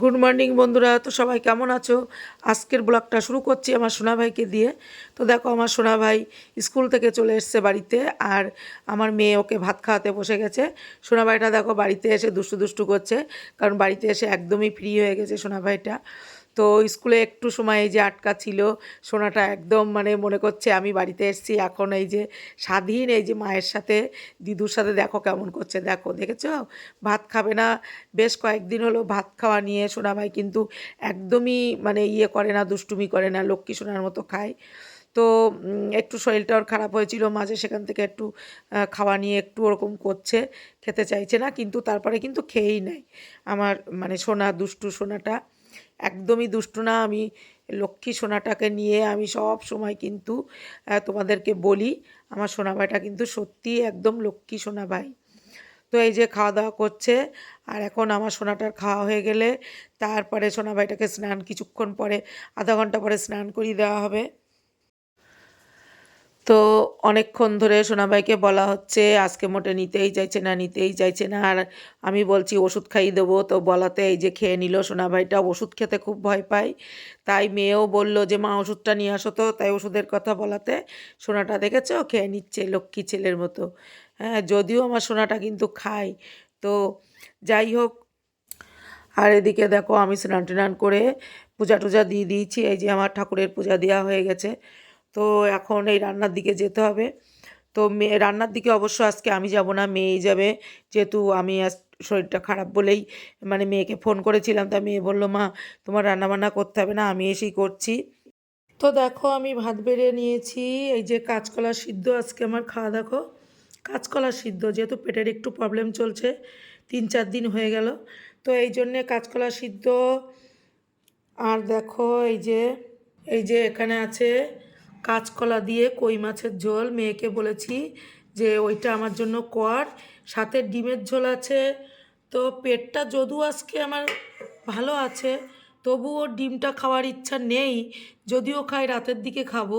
Good morning বন্ধুরা, তো সবাই কেমন আছো? আজকের ব্লগটা শুরু করছি আমার সোনা ভাইকে দিয়ে। তো দেখো, আমার সোনা ভাই স্কুল থেকে চলে এসছে বাড়িতে আর আমার মেয়ে ওকে ভাত খাওয়াতে বসে গেছে। সোনা ভাইটা দেখো বাড়িতে এসে দুষ্টু দুষ্টু করছে, কারণ বাড়িতে এসে একদমই ফ্রি হয়ে গেছে সোনা ভাইটা। তো স্কুলে একটু সময় এই যে আটকা ছিল, সোনাটা একদম মানে মনে করছে আমি বাড়িতে এসেছি, এখন এই যে স্বাধীন, এই যে মায়ের সাথে, দিদুর সাথে দেখো কেমন করছে, দেখো, দেখেছ? ভাত খাবে না, বেশ কয়েকদিন হলো ভাত খাওয়া নিয়ে সোনা ভাই কিন্তু একদমই মানে ইয়ে করে না, দুষ্টুমি করে না, লক্ষ্মী সোনার মতো খায়। তো একটু শরীরটা ওর খারাপ হয়েছিল, মাঝে সেখান থেকে একটু খাওয়া নিয়ে একটু ওরকম করছে, খেতে চাইছে না, কিন্তু তারপরে কিন্তু খেয়েই নেয় আমার মানে সোনা, দুষ্টু সোনাটা একদমই দুষ্টু না। আমি লক্ষ্মী সোনাটাকে নিয়ে আমি সব সময় কিন্তু তোমাদেরকে বলি, আমার সোনা ভাইটা কিন্তু সত্যি একদম লক্ষ্মী সোনা ভাই তো এই যে খাওয়া দাওয়া করছে, আর এখন আমার সোনাটার খাওয়া হয়ে গেলে, তারপরে সোনা ভাইটাকে স্নান কিছুক্ষণ পরে, আধা ঘণ্টা পরে স্নান করিয়ে দেওয়া হবে। তো অনেকক্ষণ ধরে সোনাবাইকে বলা হচ্ছে, আজকে মোটে নিতেই চাইছে না, নিতেই চাইছে না। আর আমি বলছি, ওষুধ খাইয়ে দেবো। তো বলাতে এই যে খেয়ে নিল সোনাবাইটা ওষুধ খেতে খুব ভয় পায়। তাই মেয়েও বলল যে, মা, ওষুধটা নিয়ে আসো তো। তাই ওষুধের কথা বলাতে সোনাটা দেখেছ? খেয়ে নিচ্ছে লক্ষ্মী ছেলের মতো। হ্যাঁ যদিও আমার সোনাটা কিন্তু খায়। তো যাই হোক, আর এদিকে দেখো আমি স্নান টান করে পূজা টুজা দিয়ে দিয়েছি। এই যে আমার ঠাকুরের পূজা দেওয়া হয়ে গেছে। তো এখন এই রান্নার দিকে যেতে হবে। তো মেয়ে রান্নার দিকে অবশ্য আজকে আমি যাব না, মেয়েই যাবে। যেহেতু আমি আজ শরীরটা খারাপ বলেই মানে মেয়েকে ফোন করেছিলাম, তা মেয়ে বলল, মা, তোমার রান্না বান্না করতে হবে না, আমি এসেই করছি। তো দেখো, আমি ভাত বেড়ে নিয়েছি। এই যে কাঁচকলা সিদ্ধ আজকে আমার খাওয়া দেখো। কাঁচকলা সিদ্ধ, যেহেতু পেটের একটু প্রবলেম চলছে, তিন চার দিন হয়ে গেল। তো এই জন্যে কাঁচকলা সিদ্ধ। আর দেখো, এই যে এই যে এখানে আছে কাঁচকলা দিয়ে কই মাছের ঝোল, মেয়েকে বলেছি যে ওইটা আমার জন্য কর। সাথে ডিমের ঝোল আছে। তো পেটটা যদিও আজকে আমার ভালো আছে, তবুও ডিমটা খাওয়ার ইচ্ছা নেই, যদিও খাই, রাতের দিকে খাব।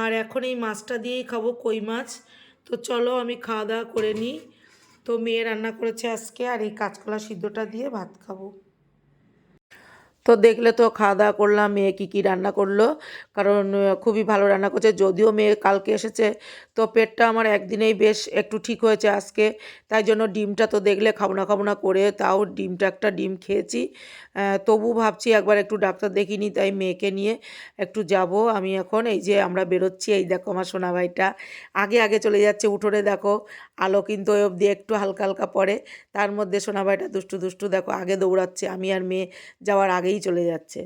আর এখন এই মাছটা দিয়েই খাব কই মাছ। তো চলো আমি খাওয়া দাওয়া করে নিই। তো মেয়ে রান্না করেছে আজকে, আর এই কাঁচকলা সিদ্ধটা দিয়ে ভাত খাব। তো দেখলে তো খাওয়া দাওয়া করলাম, মেয়ে কী কী রান্না করল? কারণ খুবই ভালো রান্না করছে। যদিও মেয়ে কালকে এসেছে, তো পেটটা আমার একদিনেই বেশ একটু ঠিক হয়েছে আজকে। তাই জন্য ডিমটা তো দেখলে খাব না খাব না করে তাও ডিমটা একটা ডিম খেয়েছি। তবু ভাবছি একবার একটু ডাক্তার দেখিনি তাই মেয়েকে নিয়ে একটু যাব আমি এখন। এই যে আমরা বেরোচ্ছি, এই দেখো আমার সোনা ভাইটা আগে আগে চলে যাচ্ছে, উঠোনে দেখো। আলো কিন্তু ওই অবধি একটু হালকা হালকা পড়ে। তার মধ্যে সোনা ভাইটা দুষ্টু দুষ্টু দেখো, আগে দৌড়াচ্ছে, আমি আর মেয়ে যাওয়ার আগেই চলে যাচ্ছে।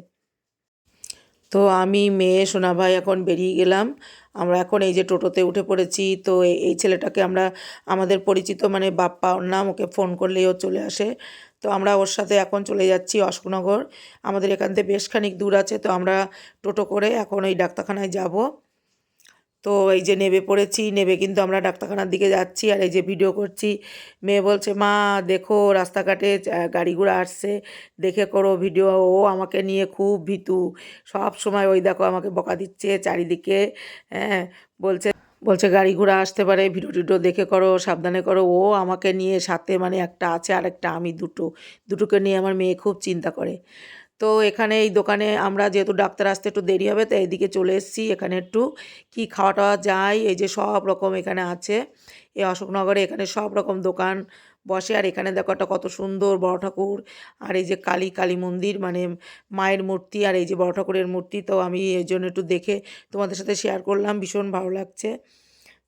তো আমি, মেয়ে সোনা ভাই এখন বেরিয়ে গেলাম। আমরা এখন এই যে টোটোতে উঠে পড়েছি, তো এই- ছেলেটাকে আমরা, আমাদের পরিচিত মানে বাপ্পা, ওর নাম ওকে ফোন করলেই ও চলে আসে। তো আমরা ওর সাথে এখন চলে যাচ্ছি অশোকনগর। আমাদের এখান থেকে বেশ খানিক দূর আছে, তো আমরা টোটো করে এখন ওই ডাক্তারখানায় যাব। তো এই যে নেবে পড়েছি নেবে কিন্তু আমরা ডাক্তারখানার দিকে যাচ্ছি আর এই যে ভিডিও করছি। মেয়ে বলছে মা দেখো রাস্তাঘাটে আহ, গাড়ি ঘোড়া আসছে দেখে করো ভিডিও ও আমাকে নিয়ে খুব ভীতু। সব সময় ওই দেখো আমাকে বকা দিচ্ছে চারিদিকে হ্যাঁ বলছে বলছে গাড়ি ঘোড়া আসতে পারে ভিডিও টিডিও দেখে করো সাবধানে করো। ও আমাকে নিয়ে সাথে মানে একটা আছে আর একটা আমি দুটো। দুটোকে নিয়ে আমার মেয়ে খুব চিন্তা করে। তো এখানে এই দোকানে আমরা যেহেতু ডাক্তার আসতে একটু দেরি হবে তো এইদিকে চলে এসেছি। এখানে একটু কি খাওয়া টাওয়া যায়, এই যে সব রকম এখানে আছে। এই অশোকনগরে এখানে সব রকম দোকান বসে। আর এখানে দেখো একটা কত সুন্দর বড় ঠাকুর। আর এই যে কালী কালী মন্দির মানে মায়ের মূর্তি আর এই যে বড় ঠাকুরের মূর্তি, তো আমি এই জন্য একটু দেখে তোমাদের সাথে শেয়ার করলাম, ভীষণ ভালো লাগছে।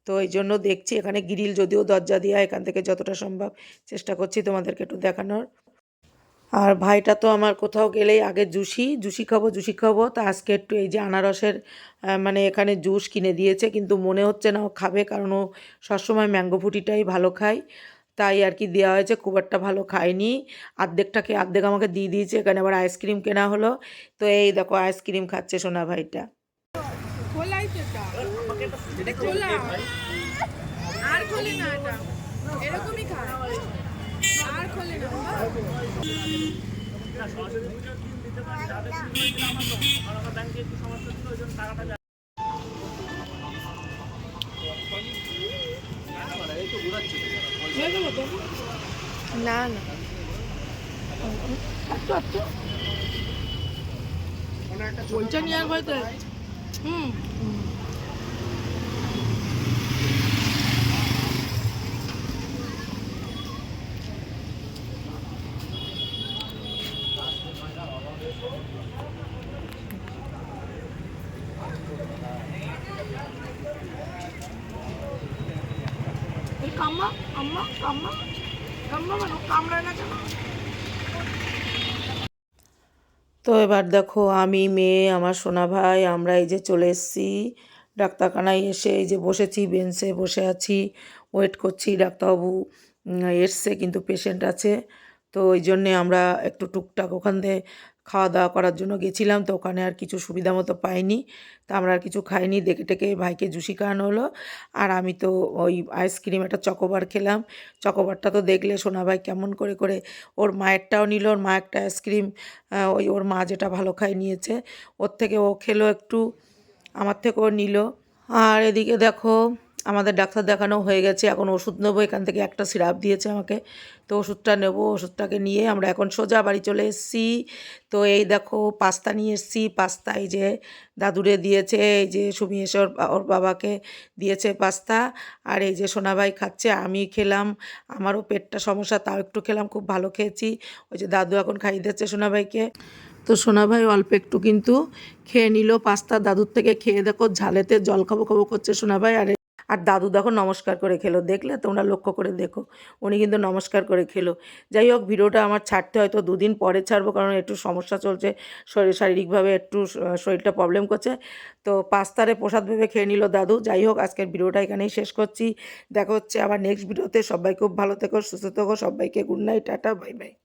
তো এই জন্য দেখছি, এখানে গ্রিল যদিও দরজা দেওয়া এখান থেকে যতটা সম্ভব চেষ্টা করছি তোমাদেরকে একটু দেখানোর। আর ভাইটা তো আমার কোথাও গেলেই আগে জুসি জুসি খাব জুসি খাব। তা আজকে একটু এই যে আনারসের মানে এখানে জুস কিনে দিয়েছে, কিন্তু মনে হচ্ছে না ও খাবে, কারণ ও সবসময় ম্যাঙ্গো ফুটিটাই ভালো খায়। তাই আর কি দেওয়া হয়েছে, খুব একটা ভালো খায়নি। অর্ধেকটাকে অর্ধেক আমাকে দিয়ে দিয়েছে, এখানে আবার আইসক্রিম কেনা হলো। তো এই দেখো, আইসক্রিম খাচ্ছে সোনা ভাইটা। আর না এটা। এরকমই খায়। না? না একটু একটু বলছে নিয়ে আর হয়তো হুম এই তো এবার দেখো, আমি, মেয়ে, আমার সোনা ভাই, আমরা এই যে চলে এসেছি ডাক্তারখানায় এসে, এই যে বসেছি বেঞ্চে বসে আছি ওয়েট করছি ডাক্তারবাবু এসছে, কিন্তু পেশেন্ট আছে। তো ওই জন্যে আমরা একটু টুকটাক ওখান থেকে খাওয়া দাওয়া করার জন্য গেছিলাম তো ওখানে আর কিছু সুবিধা মতো পাইনি। তা আমরা আর কিছু খাইনি, দেখে টেকে ভাইকে জুসি খাওয়ানো হলো। আর আমি তো ওই আইসক্রিম, একটা চকোবার খেলাম। চকোবারটা তো দেখলে সোনা ভাই কেমন করে করে ওর মায়েরটাও নিল, ওর মা একটা আইসক্রিম ওই ওর মা যেটা ভালো খায় নিয়েছে। ওর থেকে ও খেলো একটু, আমার থেকেও নিল। আর এদিকে দেখো আমাদের ডাক্তার দেখানো হয়ে গেছে, এখন ওষুধ নেব, এখান থেকে একটা সিরাপ দিয়েছে আমাকে। তো ওষুধটা নেব, ওষুধটাকে নিয়ে আমরা এখন সোজা বাড়ি চলে এসেছি। তো এই দেখো, পাস্তা নিয়ে এসেছি। পাস্তা এই যে দাদুরে দিয়েছে, এই যে সুমি এসে ওর বাবাকে দিয়েছে পাস্তা। আর এই যে সোনাভাই খাচ্ছে, আমি খেলাম। আমারও পেটটা সমস্যা, তাও একটু খেলাম, খুব ভালো খেয়েছি। ওই যে দাদু এখন খাইয়ে দিচ্ছে সোনাভাইকে। তো সোনাভাই অল্প একটু কিন্তু খেয়ে নিল পাস্তা। দাদুর থেকে খেয়ে দেখো, ঝালেতে জল খাব খাব করছে সোনাভাই। আর আর দাদু দেখো নমস্কার করে খেলো। দেখলে তোমরা লক্ষ্য করে দেখো, উনি কিন্তু নমস্কার করে খেলো। যাই হোক, ভিডিওটা আমার ছাড়তে হয়তো দুদিন পরে ছাড়বো, কারণ একটু সমস্যা চলছে, শরীর শারীরিকভাবে একটু শরীরটা প্রবলেম করছে। তো পাস্তারে প্রসাদ ভেবে খেয়ে নিল দাদু। যাই হোক, আজকের ভিডিওটা এখানেই শেষ করছি। দেখা হচ্ছে আবার নেক্সট ভিডিওতে সবাই খুব ভালো থেকো, সুস্থ থেকো, সবাইকে good night tata bye bye